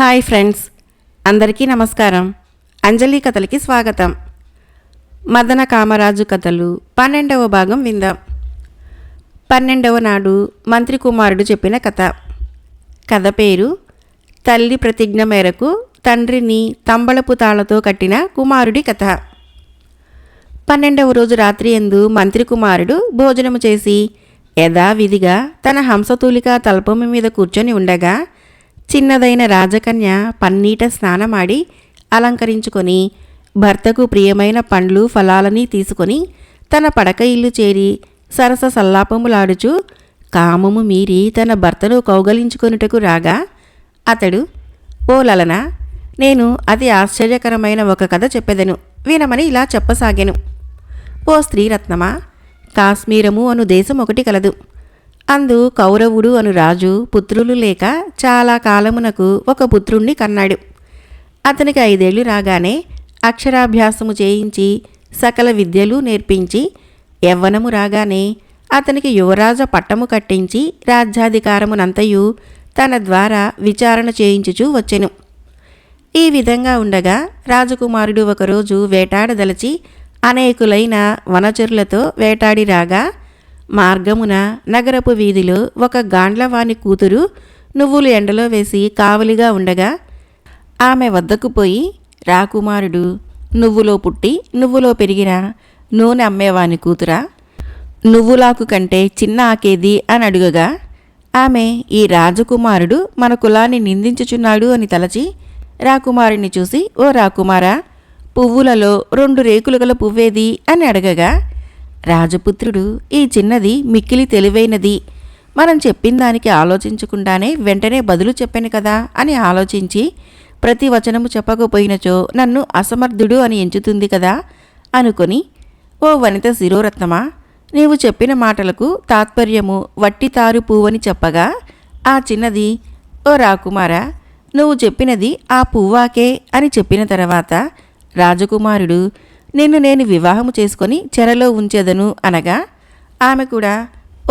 Hi friends అందరికీ నమస్కారం. అంజలి కథలకి స్వాగతం. మదన కామరాజు కథలు పన్నెండవ భాగం విందాం. పన్నెండవ నాడు మంత్రి కుమారుడు చెప్పిన కథ. కథ పేరు తల్లి ప్రతిజ్ఞ మేరకు తండ్రిని తంబళపు తాళతో కట్టిన కుమారుడి కథ. పన్నెండవ రోజు రాత్రి ఎందు మంత్రి కుమారుడు భోజనము చేసి యథావిధిగా తన హంసతూలిక తలపమి మీద కూర్చొని ఉండగా చిన్నదైన రాజకన్య పన్నీట స్నానమాడి అలంకరించుకొని భర్తకు ప్రియమైన పండ్లు ఫలాలని తీసుకొని తన పడక ఇల్లు చేరి సరస సల్లాపములాడుచు కామము మీరి తన భర్తను కౌగలించుకొనుటకు రాగా అతడు ఓ లలన నేను అతి ఆశ్చర్యకరమైన ఒక కథ చెప్పెదను వినమని ఇలా చెప్పసాగాను. ఓ స్త్రీరత్నమా కాశ్మీరము అను దేశం ఒకటి కలదు. అందు కౌరవుడు అను రాజు పుత్రులు లేక చాలా కాలమునకు ఒక పుత్రుణ్ణి కన్నాడు. అతనికి ఐదేళ్ళు రాగానే అక్షరాభ్యాసము చేయించి సకల విద్యలు నేర్పించి యవ్వనము రాగానే అతనికి యువరాజ పట్టము కట్టించి రాజ్యాధికారమునంతయు తన ద్వారా విచారణ చేయించుచూ వచ్చెను. ఈ విధంగా ఉండగా రాజకుమారుడు ఒకరోజు వేటాడదలచి అనేకులైన వనచరులతో వేటాడి రాగా మార్గమున నగరపు వీధిలో ఒక గాండ్లవాని కూతురు నువ్వులు ఎండలో వేసి కావలిగా ఉండగా ఆమె వద్దకు పోయి రాకుమారుడు నువ్వులో పుట్టి నువ్వులో పెరిగిన నూనె అమ్మేవాని కూతురా. నువ్వులాకు కంటే చిన్న ఆకేది అని అడుగగా ఆమె ఈ రాజకుమారుడు మన కులాన్ని నిందించుచున్నాడు అని తలచి రాకుమారుని చూసి ఓ రాకుమారా పువ్వులలో రెండు రేకులు గల పువ్వేది అని అడగగా రాజపుత్రుడు ఈ చిన్నది మిక్కిలి తెలివైనది. మనం చెప్పిన దానికి ఆలోచించకుండానే వెంటనే బదులు చెప్పాను కదా అని ఆలోచించి ప్రతి వచనము చెప్పకపోయినచో నన్ను అసమర్థుడు అని ఎంచుతుంది కదా అనుకొని ఓ వనిత శిరోరత్నమా నీవు చెప్పిన మాటలకు తాత్పర్యము వట్టి తారు పువ్వని చెప్పగా ఆ చిన్నది ఓ రాకుమారా నువ్వు చెప్పినది ఆ పువ్వాకే అని చెప్పిన తర్వాత రాజకుమారుడు నిన్ను నేను వివాహము చేసుకొని చెరలో ఉంచెదను అనగా ఆమె కూడా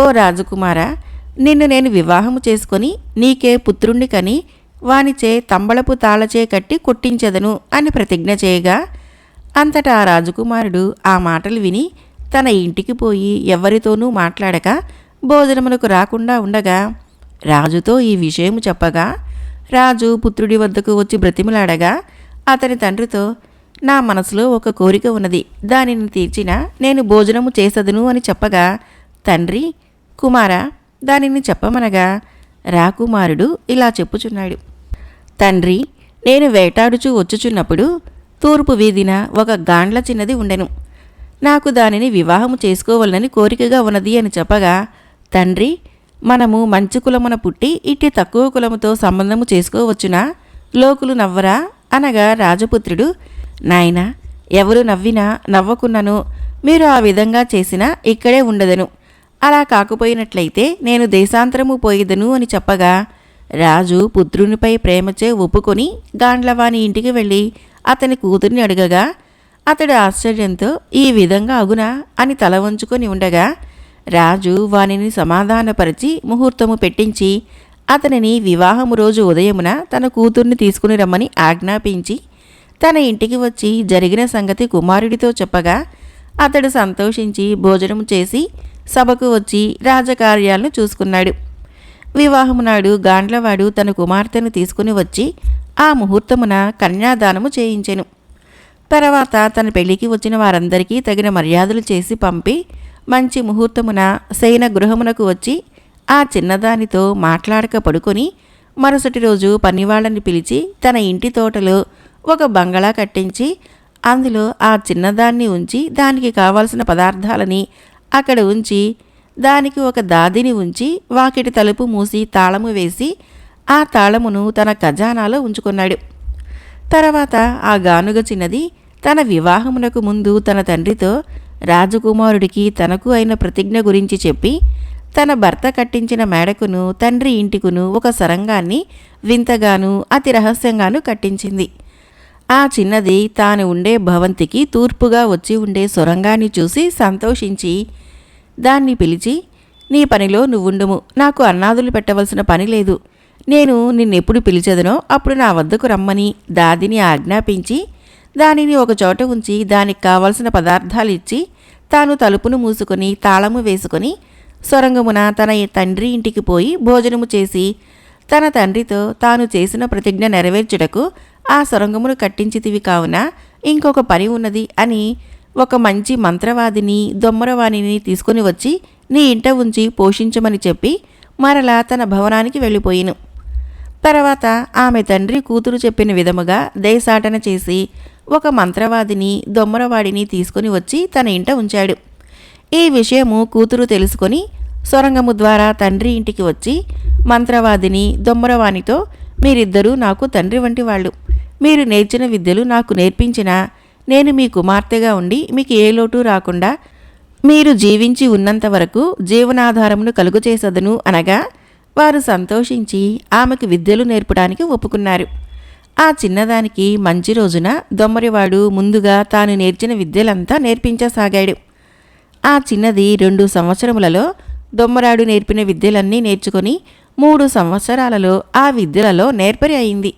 ఓ రాజకుమారా నిన్ను నేను వివాహము చేసుకొని నీకే పుత్రుణ్ణి కని వానిచే తంబళపు తాళచే కట్టి కొట్టించెదను అని ప్రతిజ్ఞ చేయగా అంతటా ఆ రాజకుమారుడు ఆ మాటలు విని తన ఇంటికి పోయి ఎవరితోనూ మాట్లాడక భోజనమునకు రాకుండా ఉండగా రాజుతో ఈ విషయము చెప్పగా రాజు పుత్రుడి వద్దకు వచ్చి బ్రతిమలాడగా అతని తండ్రితో నా మనసులో ఒక కోరిక ఉన్నది. దానిని తీర్చిన నేను భోజనము చేసదును అని చెప్పగా తండ్రి కుమారా దానిని చెప్పమనగా రాకుమారుడు ఇలా చెప్పుచున్నాడు. తండ్రి నేను వేటాడుచూ వచ్చుచున్నప్పుడు తూర్పు వీధిన ఒక గాండ్ల చిన్నది ఉండెను. నాకు దానిని వివాహము చేసుకోవాలని కోరికగా ఉన్నది అని చెప్పగా తండ్రి మనము మంచి కులమున పుట్టి ఇట్టి తక్కువ కులముతో సంబంధము చేసుకోవచ్చునా? లోకులు నవ్వరా? అనగా రాజపుత్రుడు నాయనా ఎవరు నవ్వినా నవ్వకున్నను. మీరు ఆ విధంగా చేసినా ఇక్కడే ఉండదను. అలా కాకపోయినట్లయితే నేను దేశాంతరము పోయిదను అని చెప్పగా రాజు పుత్రునిపై ప్రేమచే ఒప్పుకొని గాండ్లవాని ఇంటికి వెళ్ళి అతని కూతుర్ని అడగగా అతడు ఆశ్చర్యంతో ఈ విధంగా అగునా అని తల వంచుకొని ఉండగా రాజు వానిని సమాధానపరిచి ముహూర్తము పెట్టించి అతనిని వివాహము రోజు ఉదయమున తన కూతుర్ని తీసుకుని రమ్మని ఆజ్ఞాపించి తన ఇంటికి వచ్చి జరిగిన సంగతి కుమారుడితో చెప్పగా అతడు సంతోషించి భోజనం చేసి సభకు వచ్చి రాజకార్యాలను చూసుకున్నాడు. వివాహము నాడు గాండ్లవాడు తన కుమార్తెను తీసుకుని వచ్చి ఆ ముహూర్తమున కన్యాదానము చేయించెను. తర్వాత తన పెళ్ళికి వచ్చిన వారందరికీ తగిన మర్యాదలు చేసి పంపి మంచి ముహూర్తమున శయన గృహమునకు వచ్చి ఆ చిన్నదానితో మాట్లాడక పడుకొని మరుసటి రోజు పనివాళ్ళని పిలిచి తన ఇంటి తోటలో ఒక బంగళా కట్టించి అందులో ఆ చిన్నదాన్ని ఉంచి దానికి కావాల్సిన పదార్థాలని అక్కడ ఉంచి దానికి ఒక దాదిని ఉంచి వాకిటి తలుపు మూసి తాళము వేసి ఆ తాళమును తన ఖజానాలో ఉంచుకున్నాడు. తర్వాత ఆ గానుగ చిన్నది తన వివాహమునకు ముందు తన తండ్రితో రాజకుమారుడికి తనకు అయిన ప్రతిజ్ఞ గురించి చెప్పి తన భర్త కట్టించిన మేడకును తండ్రి ఇంటికును ఒక సరంగాన్ని వింతగాను అతి రహస్యంగాను కట్టించింది. ఆ చిన్నది తాను ఉండే భవంతికి తూర్పుగా వచ్చి ఉండే సొరంగాన్ని చూసి సంతోషించి దాన్ని పిలిచి నీ పనిలో నువ్వుండుము. నాకు అన్నాదులు పెట్టవలసిన పని లేదు. నేను నిన్నెప్పుడు పిలిచెదనో అప్పుడు నా వద్దకు రమ్మని. దాదిని ఆజ్ఞాపించి దానిని ఒక చోట ఉంచి దానికి కావలసిన పదార్థాలు ఇచ్చి తాను తలుపును మూసుకొని తాళము వేసుకొని సొరంగమున తన తండ్రి ఇంటికి పోయి భోజనము చేసి తన తండ్రితో తాను చేసిన ప్రతిజ్ఞ నెరవేర్చుటకు ఆ సొరంగమును కట్టించితివి కావున ఇంకొక పని ఉన్నది అని ఒక మంచి మంత్రవాదిని దొమ్మరవాణిని తీసుకుని వచ్చి నీ ఇంట ఉంచి పోషించమని చెప్పి మరలా తన భవనానికి వెళ్ళిపోయిను. తర్వాత ఆమె తండ్రి కూతురు చెప్పిన విధముగా దేశాటన చేసి ఒక మంత్రవాదిని దొమ్మరవాడిని తీసుకుని వచ్చి తన ఇంట ఉంచాడు. ఈ విషయము కూతురు తెలుసుకొని సొరంగము ద్వారా తండ్రి ఇంటికి వచ్చి మంత్రవాదిని దొమ్మరవానితో మీరిద్దరూ నాకు తండ్రి వంటి వాళ్ళు. మీరు నేర్చిన విద్యలు నాకు నేర్పించిన నేను మీ కుమార్తెగా ఉండి మీకు ఏ లోటు రాకుండా మీరు జీవించి ఉన్నంత వరకు జీవనాధారమును కలుగచేసదను అనగా వారు సంతోషించి ఆమెకు విద్యలు నేర్పడానికి ఒప్పుకున్నారు. ఆ చిన్నదానికి మంచి రోజున దొమ్మరివాడు ముందుగా తాను నేర్చిన విద్యలంతా నేర్పించసాగాడు. ఆ చిన్నది రెండు సంవత్సరములలో దొమ్మరాడు నేర్పిన విద్యలన్నీ నేర్చుకొని మూడు సంవత్సరాలలో ఆ విద్యలలో నేర్పరి అయింది.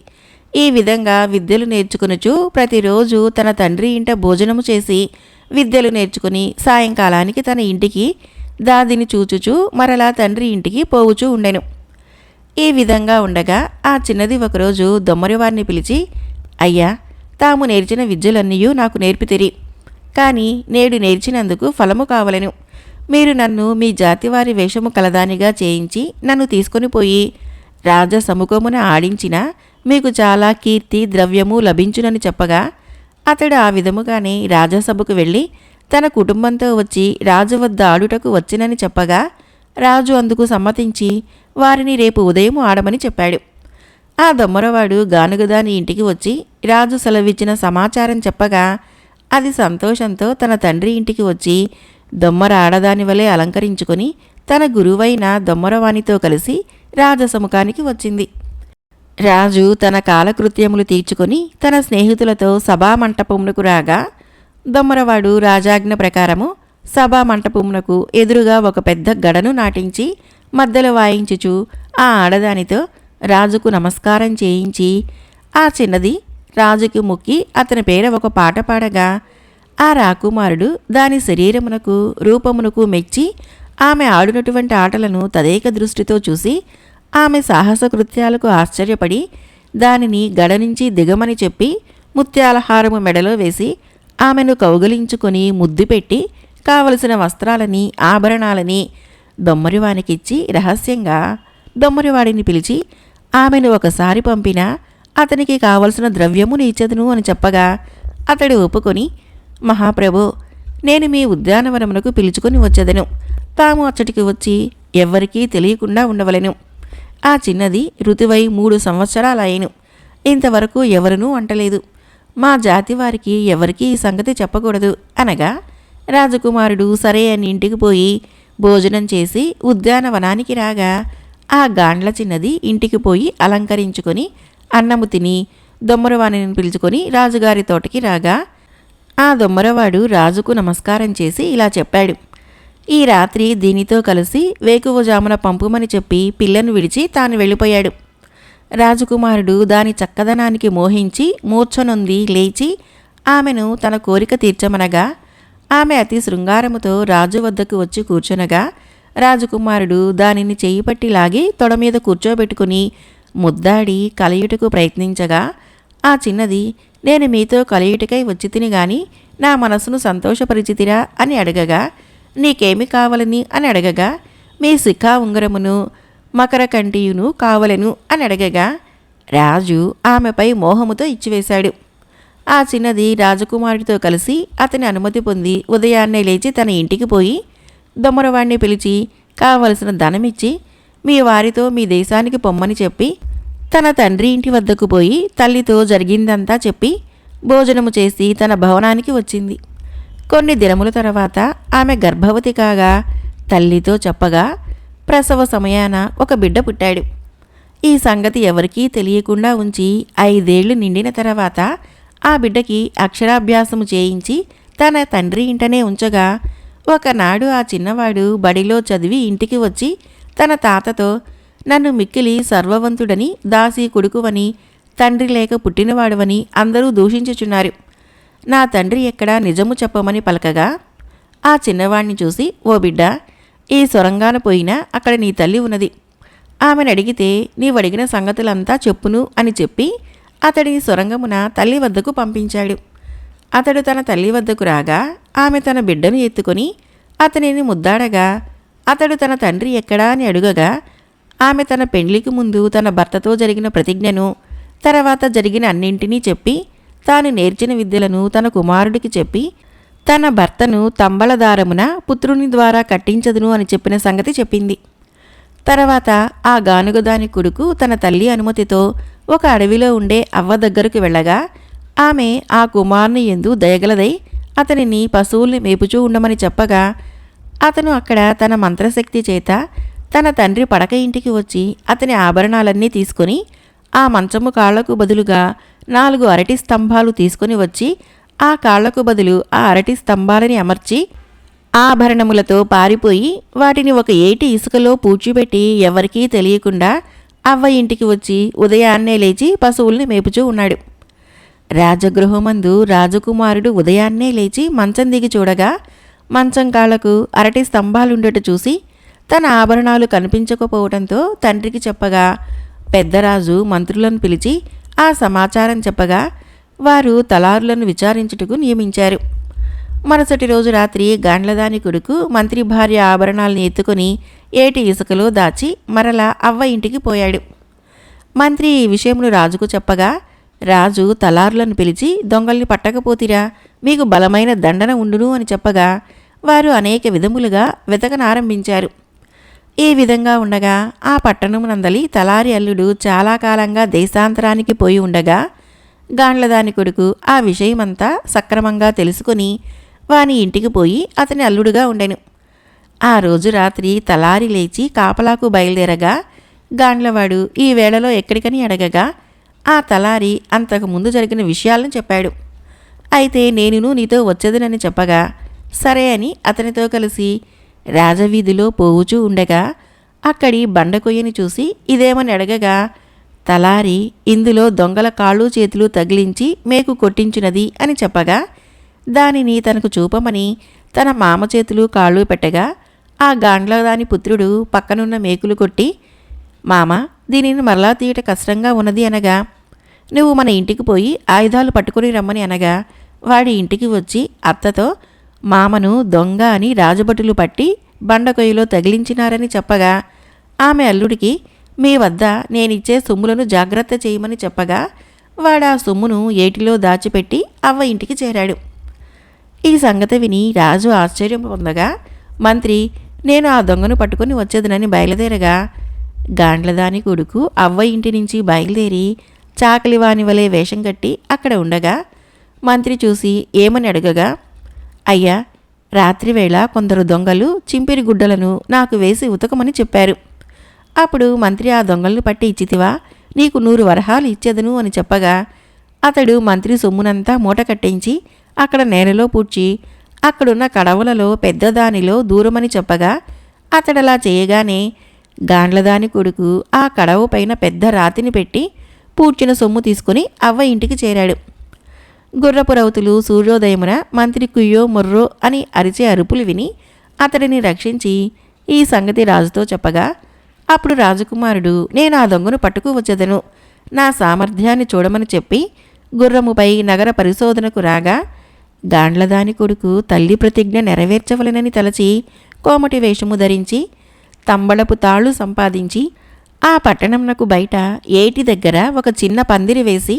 ఈ విధంగా విద్యలు నేర్చుకునుచు ప్రతిరోజు తన తండ్రి ఇంట భోజనము చేసి విద్యలు నేర్చుకుని సాయంకాలానికి తన ఇంటికి దాదిని చూచుచూ మరలా తండ్రి ఇంటికి పోవుచూ ఉండెను. ఈ విధంగా ఉండగా ఆ చిన్నది ఒకరోజు దొమ్మరివారిని పిలిచి అయ్యా తాము నేర్చిన విద్యలన్నీ నాకు నేర్పితిరి. కానీ నేడు నేర్చినందుకు ఫలము కావలను. మీరు నన్ను మీ జాతివారి వేషము కలదానిగా చేయించి నన్ను తీసుకొని పోయి రాజ సముఖమున ఆడించిన మీకు చాలా కీర్తి ద్రవ్యము లభించునని చెప్పగా అతడు ఆ విధముగానే రాజసభకు వెళ్ళి తన కుటుంబంతో వచ్చి రాజు వద్ద ఆడుటకు వచ్చినని చెప్పగా రాజు అందుకు సమ్మతించి వారిని రేపు ఉదయం ఆడమని చెప్పాడు. ఆ దొమ్మరవాడు గానుగదాని ఇంటికి వచ్చి రాజు సెలవిచ్చిన సమాచారం చెప్పగా అది సంతోషంతో తన తండ్రి ఇంటికి వచ్చి దొమ్మర ఆడదాని వలె అలంకరించుకొని తన గురువైన దొమ్మరవానితో కలిసి రాజసముఖానికి వచ్చింది. రాజు తన కాలకృత్యములు తీర్చుకొని తన స్నేహితులతో సభామంటపమునకు రాగా దొమ్మరవాడు రాజాజ్ఞ ప్రకారము సభామంటపమునకు ఎదురుగా ఒక పెద్ద గడను నాటించి మద్దెలు వాయించుచు ఆ ఆడదానితో రాజుకు నమస్కారం చేయించి ఆ చిన్నది రాజుకి మొక్కి అతని పేర ఒక పాట పాడగా ఆ రాకుమారుడు దాని శరీరమునకు రూపమునకు మెచ్చి ఆమె ఆడినటువంటి ఆటలను తదేక దృష్టితో చూసి ఆమె సాహస కృత్యాలకు ఆశ్చర్యపడి దానిని గడ నుంచి దిగమని చెప్పి ముత్యాలహారము మెడలో వేసి ఆమెను కౌగలించుకొని ముద్దు పెట్టి కావలసిన వస్త్రాలని ఆభరణాలని దొమ్మరివానికిచ్చి రహస్యంగా దొమ్మరివాడిని పిలిచి ఆమెను ఒకసారి పంపినా అతనికి కావలసిన ద్రవ్యము నీచదును అని చెప్పగా అతడు ఒప్పుకొని మహాప్రభు నేను మీ ఉద్యానవనమునకు పిలుచుకొని వచ్చేదను. తాము అచ్చటికి వచ్చి ఎవ్వరికీ తెలియకుండా ఉండవలెను. ఆ చిన్నది ఋతువై మూడు సంవత్సరాలయ్యను ఇంతవరకు ఎవరనూ అంటలేదు. మా జాతి వారికి ఎవరికీ ఈ సంగతి చెప్పకూడదు అనగా రాజకుమారుడు సరే అని ఇంటికి పోయి భోజనం చేసి ఉద్యానవనానికి రాగా ఆ గాండ్ల చిన్నది ఇంటికి పోయి అలంకరించుకొని అన్నము తిని దొమ్మరవాణిని పిలుచుకొని రాజుగారి తోటకి రాగా ఆ దొమ్మరవాడు రాజుకు నమస్కారం చేసి ఇలా చెప్పాడు. ఈ రాత్రి దీనితో కలిసి వేకువజామున పంపుమని చెప్పి పిల్లను విడిచి తాను వెళ్ళిపోయాడు. రాజకుమారుడు దాని చక్కదనానికి మోహించి మూర్ఛనుంది లేచి ఆమెను తన కోరిక తీర్చమనగా ఆమె అతి శృంగారముతో రాజు వద్దకు వచ్చి కూర్చొనగా రాజకుమారుడు దానిని చేయి పట్టి లాగి తొడ మీద కూర్చోబెట్టుకుని ముద్దాడి కలయుటకు ప్రయత్నించగా ఆ చిన్నది నేను మీతో కలయుటకై వచ్చి తిని గాని నా మనసును సంతోషపరిచితిరా అని అడగగా నీకేమి కావాలని అని అడగగా మీ శిఖా ఉంగరమును మకర కంటియును కావలెను అని అడగగా రాజు ఆమెపై మోహముతో ఇచ్చివేశాడు. ఆ చిన్నది రాజకుమారుడితో కలిసి అతని అనుమతి పొంది ఉదయాన్నే లేచి తన ఇంటికి పోయి దొమ్మరవాణ్ణి పిలిచి కావలసిన ధనమిచ్చి మీ వారితో మీ దేశానికి పొమ్మని చెప్పి తన తండ్రి ఇంటి వద్దకు పోయి తల్లితో జరిగిందంతా చెప్పి భోజనము చేసి తన భవనానికి వచ్చింది. కొన్ని దినముల తర్వాత ఆమె గర్భవతి కాగా తల్లితో చెప్పగా ప్రసవ సమయాన ఒక బిడ్డ పుట్టాడు. ఈ సంగతి ఎవరికీ తెలియకుండా ఉంచి ఐదేళ్ళు నిండిన తర్వాత ఆ బిడ్డకి అక్షరాభ్యాసము చేయించి తన తండ్రి ఇంటనే ఉంచగా ఒకనాడు ఆ చిన్నవాడు బడిలో చదివి ఇంటికి వచ్చి తన తాతతో నన్ను మిక్కిలి సర్వవంతుడని దాసి కొడుకువని తండ్రి లేక పుట్టినవాడవని అందరూ దూషించుచున్నారు. నా తండ్రి ఎక్కడా నిజము చెప్పమని పలకగా ఆ చిన్నవాణ్ణి చూసి ఓ బిడ్డ ఈ సొరంగాన పోయినా అక్కడ నీ తల్లి ఉన్నది. ఆమెను అడిగితే నీవడిగిన సంగతులంతా చెప్పును అని చెప్పి అతడిని సొరంగమున తల్లి వద్దకు పంపించాడు. అతడు తన తల్లి వద్దకు రాగా ఆమె తన బిడ్డను ఎత్తుకొని అతనిని ముద్దాడగా అతడు తన తండ్రి ఎక్కడా అని అడుగగా ఆమె తన పెండ్లికి ముందు తన భర్తతో జరిగిన ప్రతిజ్ఞను తర్వాత జరిగిన అన్నింటినీ చెప్పి తాను నేర్చిన విద్యలను తన కుమారుడికి చెప్పి తన భర్తను తంబళదారమున పుత్రుని ద్వారా కట్టించదును అని చెప్పిన సంగతి చెప్పింది. తర్వాత ఆ గానుగదాని కొడుకు తన తల్లి అనుమతితో ఒక అడవిలో ఉండే అవ్వ దగ్గరకు వెళ్ళగా ఆమె ఆ కుమారుని ఎందు దయగలదై అతనిని పశువుల్ని మేపుచూ ఉండమని చెప్పగా అతను అక్కడ తన మంత్రశక్తి చేత తన తండ్రి పడక ఇంటికి వచ్చి అతని ఆభరణాలన్నీ తీసుకొని ఆ మంచము కాళ్ళకు బదులుగా నాలుగు అరటి స్తంభాలు తీసుకొని వచ్చి ఆ కాళ్ళకు బదులు ఆ అరటి స్తంభాలని అమర్చి ఆభరణములతో పారిపోయి వాటిని ఒక ఏటి ఇసుకలో పూడ్చిపెట్టి ఎవరికీ తెలియకుండా అవ్వ ఇంటికి వచ్చి ఉదయాన్నే లేచి పశువుల్ని మేపుచూ ఉన్నాడు. రాజగృహమందు రాజకుమారుడు ఉదయాన్నే లేచి మంచం దిగి చూడగా మంచం కాళ్ళకు అరటి స్తంభాలుండట చూసి తన ఆభరణాలు కనిపించకపోవడంతో తండ్రికి చెప్పగా పెద్దరాజు మంత్రులను పిలిచి ఆ సమాచారం చెప్పగా వారు తలారులను విచారించుటకు నియమించారు. మరుసటి రోజు రాత్రి గాండ్లదాని కొడుకు మంత్రి భార్య ఆభరణాలను ఎత్తుకొని ఏటి ఇసుకలో దాచి మరలా అవ్వ ఇంటికి పోయాడు. మంత్రి ఈ విషయమును రాజుకు చెప్పగా రాజు తలారులను పిలిచి దొంగల్ని పట్టకపోతిరా మీకు బలమైన దండన ఉండును అని చెప్పగా వారు అనేక విధములుగా వెతకనారంభించారు. ఈ విధంగా ఉండగా ఆ పట్టణమునందలి తలారి అల్లుడు చాలా కాలంగా దేశాంతరానికి పోయి ఉండగా గాండ్లదాని కొడుకు ఆ విషయమంతా సక్రమంగా తెలుసుకొని వాని ఇంటికి పోయి అతని అల్లుడుగా ఉండెను. ఆ రోజు రాత్రి తలారి లేచి కాపలాకు బయలుదేరగా గాండ్లవాడు ఈ వేళలో ఎక్కడికని అడగగా ఆ తలారి అంతకు ముందు జరిగిన విషయాలను చెప్పాడు. అయితే నేనును నీతో వచ్చేదనని చెప్పగా సరే అని అతనితో కలిసి రాజవీధిలో పోవుచూ ఉండగా అక్కడి బండకొయ్యని చూసి ఇదేమని అడగగా తలారి ఇందులో దొంగల కాళ్ళు చేతులు తగిలించి మేకు కొట్టించినది అని చెప్పగా దానిని తనకు చూపమని తన మామ చేతులు కాళ్ళు పెట్టగా ఆ గాండ్ల దాని పుత్రుడు పక్కనున్న మేకులు కొట్టి మామ దీనిని మరలా తీయట కష్టంగా ఉన్నది అనగా నువ్వు మన ఇంటికి పోయి ఆయుధాలు పట్టుకొని రమ్మని అనగా వాడి ఇంటికి వచ్చి అత్తతో మామను దొంగ అని రాజభటులు పట్టి బండకొయ్యలో తగిలించినారని చెప్పగా ఆమె అల్లుడికి మీ వద్ద నేనిచ్చే సొమ్ములను జాగ్రత్త చేయమని చెప్పగా వాడు ఆ సొమ్మును ఏటిలో దాచిపెట్టి అవ్వ ఇంటికి చేరాడు. ఈ సంగతి విని రాజు ఆశ్చర్యం పొందగా మంత్రి నేను ఆ దొంగను పట్టుకొని వచ్చేదనని బయలుదేరగా గాండ్లదాని కొడుకు అవ్వ ఇంటి నుంచి బయలుదేరి చాకలివాని వలె వేషం కట్టి అక్కడ ఉండగా మంత్రి చూసి ఏమని అడగగా అయ్యా రాత్రివేళ కొందరు దొంగలు చింపిరి గుడ్డలను నాకు వేసి ఉతకమని చెప్పారు. అప్పుడు మంత్రి ఆ దొంగలను పట్టి ఇచ్చితివా నీకు నూరు వరహాలు ఇచ్చేదను అని చెప్పగా అతడు మంత్రి సొమ్మునంతా మూట కట్టించి అక్కడ నేలలో పూడ్చి అక్కడున్న కడవలలో పెద్దదానిలో దూరమని చెప్పగా అతడలా చేయగానే గాండ్లదాని కొడుకు ఆ కడవ పైన పెద్ద రాతిని పెట్టి పూడ్చిన సొమ్ము తీసుకుని అవ్వ ఇంటికి చేరాడు. గుర్రపు రౌతులు సూర్యోదయమున మంత్రి కుయ్యో మొర్రో అని అరిచే అరుపులు విని అతడిని రక్షించి ఈ సంగతి రాజుతో చెప్పగా అప్పుడు రాజకుమారుడు నేను ఆ దొంగను పట్టుకు వచ్చేదను. నా సామర్థ్యాన్ని చూడమని చెప్పి గుర్రముపై నగర పరిశోధనకు రాగా గాండ్లదాని కొడుకు తల్లి ప్రతిజ్ఞ నెరవేర్చవలెనని తలచి కోమటి వేషము ధరించి తంబళపు తాళ్ళు సంపాదించి ఆ పట్టణంనకు బయట ఏటి దగ్గర ఒక చిన్న పందిరి వేసి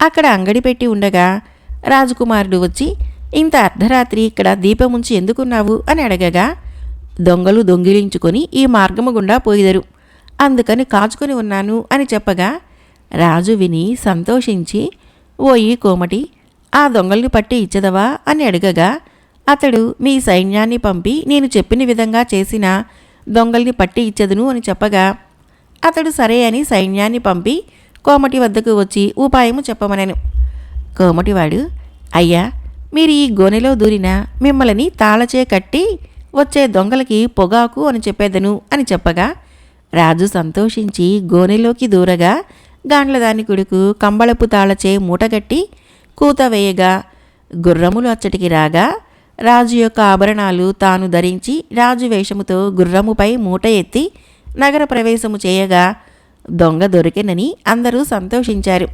అక్కడ అంగడి పెట్టి ఉండగా రాజకుమారుడు వచ్చి ఇంత అర్ధరాత్రి ఇక్కడ దీపముంచి ఎందుకున్నావు? అని అడగగా దొంగలు దొంగిలించుకొని ఈ మార్గము గుండా పోయిదరు. అందుకని కాచుకొని ఉన్నాను అని చెప్పగా రాజు విని సంతోషించి ఓయి కోమటి ఆ దొంగల్ని పట్టి ఇచ్చదవా? అని అడగగా అతడు మీ సైన్యాన్ని పంపి నేను చెప్పిన విధంగా చేసిన దొంగల్ని పట్టి ఇచ్చదును అని చెప్పగా అతడు సరే అని సైన్యాన్ని పంపి కోమటి వద్దకు వచ్చి ఉపాయము చెప్పమనెను. కోమటివాడు అయ్యా మీరు ఈ గోనెలో దూరిన మిమ్మల్ని తాళచే కట్టి వచ్చే దొంగలకి పొగాకు అని చెప్పేదను అని చెప్పగా రాజు సంతోషించి గోనెలోకి దూరగా గాండ్లదాని కొడుకు కంబళపు తాళచే మూటగట్టి కూత వేయగా గుర్రములు అచ్చటికి రాగా రాజు యొక్క ఆభరణాలు తాను ధరించి రాజు వేషముతో గుర్రముపై మూట ఎత్తి నగర ప్రవేశము చేయగా దొంగ దొరికెనని అందరూ సంతోషించారు.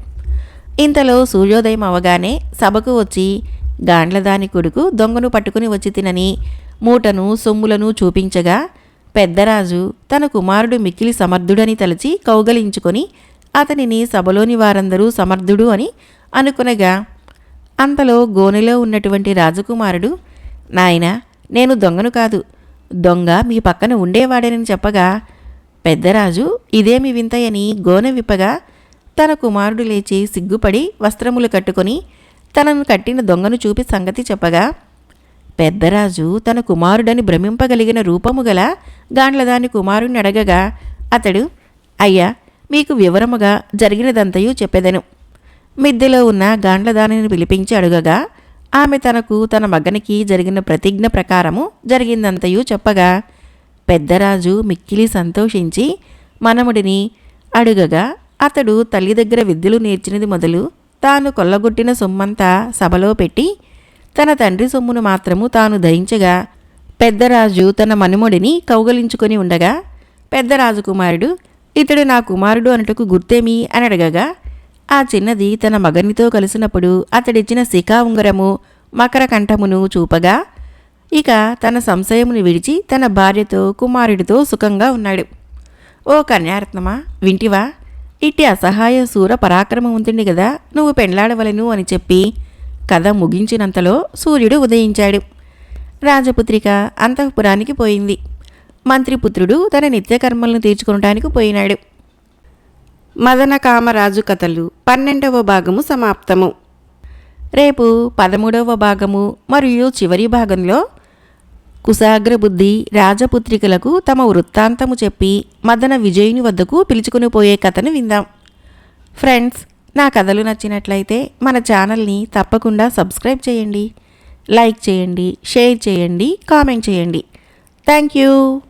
ఇంతలో సూర్యోదయం అవగానే సభకు వచ్చి గాండ్లదాని కొడుకు దొంగను పట్టుకుని వచ్చి తినని మూటను సొమ్ములను చూపించగా పెద్దరాజు తన కుమారుడు మిక్కిలి సమర్థుడని తలచి కౌగలించుకొని అతనిని సభలోని వారందరూ సమర్థుడు అని అనుకునగా అంతలో గోనెలో ఉన్నటువంటి రాజకుమారుడు నాయన నేను దొంగను కాదు. దొంగ మీ పక్కన ఉండేవాడని చెప్పగా పెద్దరాజు ఇదేమి వింతయని గోనె విప్పగా తన కుమారుడు లేచి సిగ్గుపడి వస్త్రములు కట్టుకొని తనను కట్టిన దొంగను చూపి సంగతి చెప్పగా పెద్దరాజు తన కుమారుడని భ్రమింపగలిగిన రూపము గల గాండ్లదాని కుమారుణ్ణి అడగగా అతడు అయ్యా మీకు వివరముగా జరిగినదంతయు చెప్పెదను. మిద్దెలో ఉన్న గాండ్లదానిని పిలిపించి అడుగగా ఆమె తనకు తన మగనికి జరిగిన ప్రతిజ్ఞ ప్రకారము జరిగిందంతయు చెప్పగా పెద్దరాజు మిక్కిలి సంతోషించి మనముడిని అడుగగా అతడు తల్లి దగ్గర విద్యలు నేర్చినది మొదలు తాను కొల్లగొట్టిన సొమ్మంతా సభలో పెట్టి తన తండ్రి సొమ్మును మాత్రము తాను ధరించగా పెద్దరాజు తన మనుమడిని కౌగలించుకొని ఉండగా పెద్ద రాజకుమారుడు ఇతడు నా కుమారుడు అనుటకు గుర్తేమి? అని అడగగా ఆ చిన్నది తన మగనితో కలిసినప్పుడు అతడిచ్చిన శిఖా ఉంగరము మకర కంఠమును చూపగా ఇక తన సంశయమును విడిచి తన భార్యతో కుమారుడితో సుఖంగా ఉన్నాడు. ఓ కన్యారత్నమా వింటివా? ఇట్టి అసహాయ శూర పరాక్రమవంతుణ్ణి కదా నువ్వు పెండ్లాడవలను అని చెప్పి కథ ముగించినంతలో సూర్యుడు ఉదయించాడు. రాజపుత్రిక అంతఃపురానికి పోయింది. మంత్రిపుత్రుడు తన నిత్యకర్మలను తీర్చుకోవటానికి పోయినాడు. మదన కామరాజు కథలు పన్నెండవ భాగము సమాప్తము. రేపు పదమూడవ భాగము మరియు చివరి భాగంలో కుశాగ్రబుద్ధి రాజపుత్రికలకు తమ వృత్తాంతము చెప్పి మదన విజయుని వద్దకు పిలుచుకుని పోయే కథను విందాం. ఫ్రెండ్స్ నా కథలు నచ్చినట్లయితే మన ఛానల్ని తప్పకుండా సబ్స్క్రైబ్ చేయండి. లైక్ చేయండి షేర్ చేయండి కామెంట్ చేయండి. Thank you.